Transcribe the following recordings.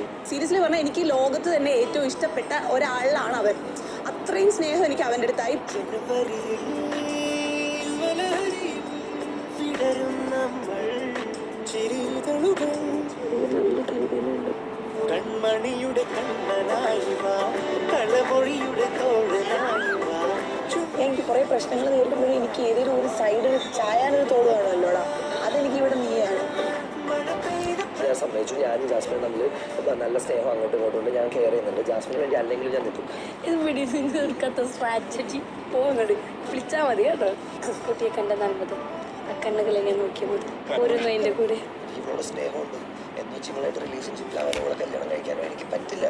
Appreciation seriously പറഞ്ഞാൽ എനിക്ക് ലോകത്ത് തന്നെ ഏറ്റവും ഇഷ്ടപ്പെട്ട ഒരാളാണ് അവൻ. അത്രയും സ്നേഹം എനിക്ക് അവന്റെ അടുത്തായി കൺമണിയുടെ കണ്ണനായി കളമൊഴിയുടെ തോഴനായി എനിക്ക് കുറേ പ്രശ്നങ്ങൾ നേരിടുമ്പോഴും എനിക്ക് ഏതെങ്കിലും ഒരു സൈഡിൽ ചായാനൊരു തോട് കാണുമല്ലോടാ? അതെനിക്ക് സമ്മതിച്ചു ഞാനും ജാസ്മിനും തമ്മിൽ നല്ല സ്നേഹം അങ്ങോട്ടും ഇങ്ങോട്ടും ഉണ്ട് ഞാൻ കെയർ ചെയ്യുന്നുണ്ട്. ജാസ്മിന് വേണ്ടി അല്ലെങ്കിലും ഞാൻ നിൽക്കും തീർക്കാത്ത സ്ട്രാറ്റജി പോകുന്നുണ്ട് വിളിച്ചാൽ മതി കേട്ടോ. കുട്ടിയെ കണ്ട നല്ലത് ആ കണ്ണുകളെന്നെ നോക്കിയാൽ മതി. എന്റെ കൂടെ. ഇവളോട് സ്നേഹമുണ്ട്. എന്ന് വെച്ച് ഇവളായിട്ട് റിലേഷൻഷിപ്പിലാവാനോ ഇവളെ കല്യാണം കഴിക്കാനും എനിക്ക് പറ്റില്ല.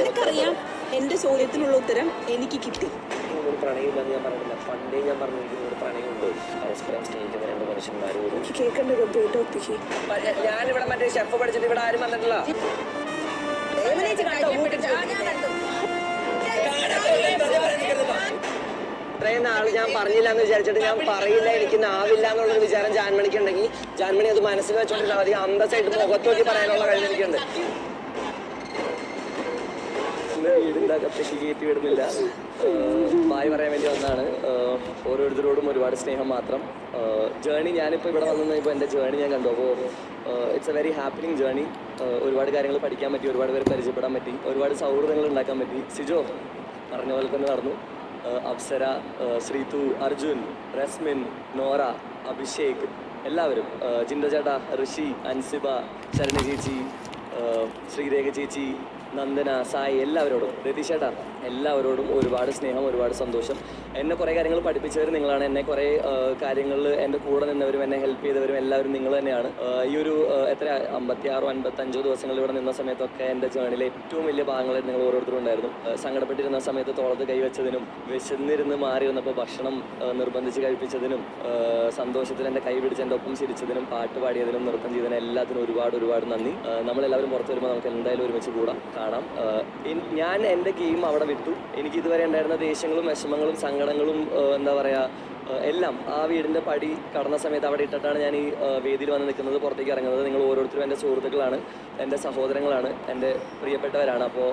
എനിക്കറിയാം എന്റെ ചോദ്യത്തിനുള്ള ഉത്തരം എനിക്ക് കിട്ടി. ഒരു പ്രണയമില്ലെന്ന് ഞാൻ പറഞ്ഞില്ല പണ്ടേ ഞാൻ പറഞ്ഞു ഒരു പ്രണയമുണ്ട്. പരസ്പരം സ്നേഹിക്കുന്ന രണ്ട് മനുഷ്യന്മാരോട്. എനിക്ക് കേൾക്കേണ്ട ഞാനിവിടെ മറ്റേ ഷെഫ് പഠിച്ചിട്ട് ഇവിടെ ആരും വന്നിട്ടില്ല. ഇത്രയും നാൾ ഞാൻ പറഞ്ഞില്ല എന്ന് വിചാരിച്ചിട്ട് ഞാൻ പറയില്ല എനിക്ക് നാവില്ല എന്നുള്ളൊരു വിചാരം ജാൻമണിക്ക് ഉണ്ടെങ്കിൽ ജാൻമണി അത് മനസ്സിൽ വെച്ചോണ്ടിരുന്നാൽ അധികം അന്തസ്സായിട്ട് മുഖത്തോക്കി പറയാനുള്ള കഴിവ് എനിക്കുണ്ട്. ഇന്ന് വീടിന്റെ അകത്തേക്ക് കയറ്റി വിടുന്നില്ല. ബായ് പറയാൻ വേണ്ടി വന്നാണ് ഓരോരുത്തരോടും ഒരുപാട് സ്നേഹം മാത്രം. ജേണി ഞാനിപ്പോൾ ഇവിടെ വന്നു ഇപ്പോൾ എന്റെ ജേണി ഞാൻ കണ്ടു. അപ്പോൾ it's a very happening journey ഒരുപാട് കാര്യങ്ങൾ പഠിക്കാൻ പറ്റി ഒരുപാട് പേരെ പരിചയപ്പെടാൻ പറ്റി ഒരുപാട് സൗഹൃദങ്ങൾ ഉണ്ടാക്കാൻ പറ്റി. സിജോ പറഞ്ഞ പോലെ തന്നെ നടന്നു. അപ്സര ശ്രീതു അർജുൻ റസ്മിൻ നോറ അഭിഷേക് എല്ലാവരും. ജിൻഡോ ചേട്ടാ ഋഷി അൻസിബ ശരണ ചേച്ചി ശ്രീരേഖ ചേച്ചി നന്ദന സായി എല്ലാവരോടും. രതീഷ് ചേട്ടാ. എല്ലാവരോടും ഒരുപാട് സ്നേഹം ഒരുപാട് സന്തോഷം. എന്നെ കുറേ കാര്യങ്ങൾ പഠിപ്പിച്ചവർ നിങ്ങളാണ്. എന്നെ കുറേ കാര്യങ്ങളിൽ എന്റെ കൂടെ നിന്നവരും എന്നെ ഹെൽപ്പ് ചെയ്തവരും എല്ലാവരും നിങ്ങൾ തന്നെയാണ്. ഈ ഒരു എത്ര അമ്പത്തി ആറോ അൻപത്തഞ്ചോ ദിവസങ്ങൾ ഇവിടെ നിന്ന സമയത്തൊക്കെ എന്റെ ജേണിയിലെ ഏറ്റവും വലിയ ഭാഗങ്ങൾ നിങ്ങൾ ഓരോരുത്തരും ഉണ്ടായിരുന്നു. സങ്കടപ്പെട്ടിരുന്ന സമയത്ത് തോളത്ത് കൈവച്ചതിനും വിശന്നിരുന്ന് വന്നപ്പോൾ ഭക്ഷണം നിർബന്ധിച്ച് കഴിപ്പിച്ചതിനും സന്തോഷത്തിൽ എന്റെ കൈ പിടിച്ച് എന്റെ ഒപ്പം ചിരിച്ചതിനും പാട്ട് പാടിയതിനും നൃത്തം ചെയ്തതിനും എല്ലാത്തിനും ഒരുപാട് ഒരുപാട് നന്ദി. നമ്മളെല്ലാവരും പുറത്ത് വരുമ്പോൾ നമുക്ക് എന്തായാലും ഒരുമിച്ച് കൂടാം കാണാം. ഞാൻ എന്റെ ഗെയിം അവിടെ വിട്ടു എനിക്ക് ഇതുവരെ ഉണ്ടായിരുന്ന ദേഷ്യങ്ങളും വിഷമങ്ങളും സങ്കടങ്ങളും എന്താ പറയുക എല്ലാം ആ വീടിന്റെ പടി കടന്ന സമയത്ത് അവിടെ ഇട്ടിട്ടാണ് ഞാൻ ഈ വേദിയിൽ വന്ന് നിൽക്കുന്നത് പുറത്തേക്ക് ഇറങ്ങുന്നത്. നിങ്ങൾ ഓരോരുത്തരും എന്റെ സുഹൃത്തുക്കളാണ് എന്റെ സഹോദരങ്ങളാണ് എന്റെ പ്രിയപ്പെട്ടവരാണ്. അപ്പോൾ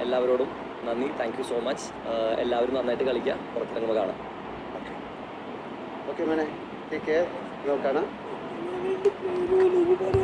എല്ലാവരോടും നന്ദി. താങ്ക് യു സോ മച്ച് എല്ലാവരും നന്നായിട്ട് കളിക്കുക. പുറത്തിറങ്ങുമ്പോൾ കാണാം. ഓക്കെ മേനെ. ടേക്ക് കെയർ നോക്കണം ും